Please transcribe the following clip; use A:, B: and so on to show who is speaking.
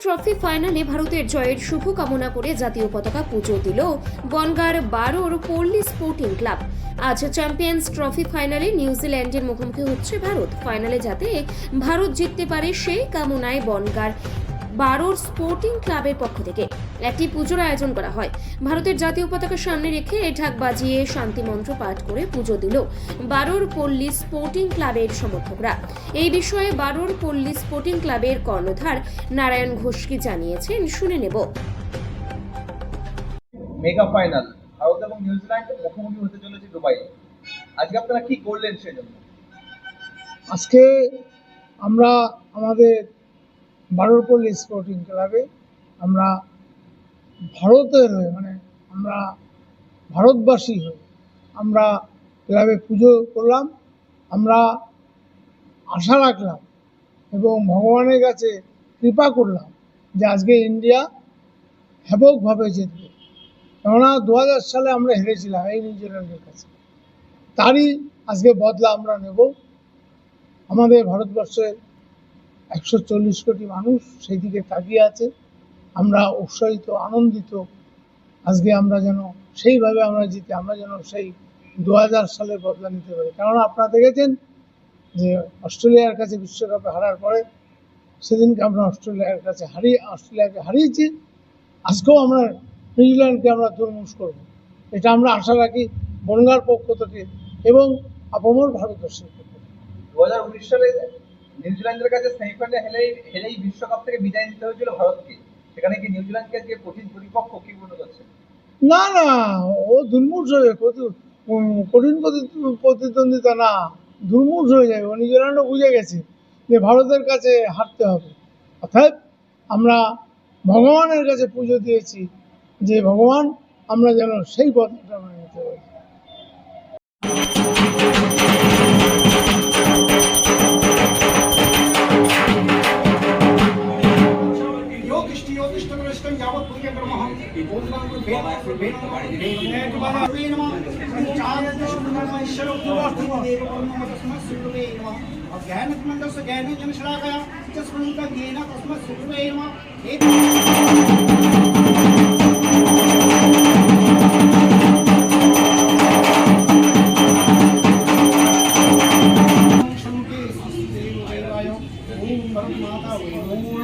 A: Trophy ফাইনালে ভারতের জয়ের শুভ কামনা করে জাতীয় পতাকা পুজো দিল বনগার বারোর পল্লী স্পোর্টিং ক্লাব আজ চ্যাম্পিয়ন্স ট্রফি ফাইনালে নিউজিল্যান্ডের মুখোমুখি হচ্ছে ভারত। ফাইনালে যাতে ভারত জিততে পারে সেই কামনায় বনগার বারোর স্পোর্টিং ক্লাবের পক্ষ থেকে একটি পুজোর আয়োজন করা হয়। ভারতের জাতীয় পতাকা সামনে রেখে ঢাক বাজিয়ে শান্তি মন্ত্র পাঠ করে পুজো দিল বারোর পল্লী স্পোর্টিং ক্লাবের সমর্থকরা। এই বিষয়ে বারোর পল্লী স্পোর্টিং ক্লাবের কর্ণধার নারায়ণ ঘোষকে জানিয়েছেন শুনে নেব।
B: মেগা ফাইনাল ভারত এবং নিউজিল্যান্ডের মুখোমুখি হতে চলেছে দুবাই। আজকে আপনারা কি করলেন সেজন্য?
C: আজকে আমরা আমাদের বারোরপল্লী স্পোর্টিং ক্লাবে আমরা ভারতের হয়ে মানে আমরা ভারতবাসী হয়ে আমরা ক্লাবে পুজো করলাম, আমরা আশা রাখলাম এবং ভগবানের কাছে কৃপা করলাম যে আজকে ইন্ডিয়া ব্যাপকভাবে জিতবে। কেননা দু হাজার সালে আমরা হেরেছিলাম এই নিউজিল্যান্ডের কাছে। তারই আজকে বদলা আমরা নেব। আমাদের ভারতবর্ষের একশো চল্লিশ কোটি মানুষ সেই দিকে তাকিয়ে আছে। আমরা উৎসাহিত, আনন্দিত। আজকে আমরা যেন সেইভাবে আমরা জিতে, আমরা যেন সেই দু হাজার সালের বদলা নিতে পারি। কেননা আপনারা দেখেছেন যে অস্ট্রেলিয়ার কাছে বিশ্বকাপে হারার পরে সেদিনকে আমরা অস্ট্রেলিয়ার কাছে হারিয়ে, অস্ট্রেলিয়াকে হারিয়েছি। আজকেও আমরা নিউজিল্যান্ডকে আমরা দুর্মুষ করব। এটা আমরা আশা রাখি বনগার পক্ষ থেকে এবং আপামর ভারতবর্ষের পক্ষ থেকে।
B: দু হাজার উনিশ সালে নিউজিল্যান্ডের কাছে সেমিফাইনালে হেরেই হেরেই বিশ্বকাপ থেকে বিদায় নিতে হয়েছিল ভারতকে। সেখানে কি নিউজিল্যান্ডকে যে কঠিন প্রতিপক্ষ কি মনে করছেন?
C: না না, ও দুর্মূর্ষ হয়ে কত- কঠিন প্রতি- প্রতিদ্বন্দ্বিতা না দুর্মূর্ষ হয়ে যাবে ও নিউজিল্যান্ডও বুঝে গেছে যে ভারতের কাছে হারতে হবে। অর্থাৎ আমরা ভগবানের কাছে পুজো দিয়েছি যে ভগবান আমরা যেন সেই পথটা নিতে পারি।
D: పుణ్య బ్రహ్మ ఓం నమః కుబేరాయ కుబేరాయ కుబేరాయ కుబేరాయ నమః చారదశుండమ ఈశ్వర కుబేరాయ దేవకం నమః తస్మ సుకుబే నమః अज्ञान मंडल से ज्ञान जन श्लाघया चस्मन का ज्ञान तस्म सुकुबे नमः एक माता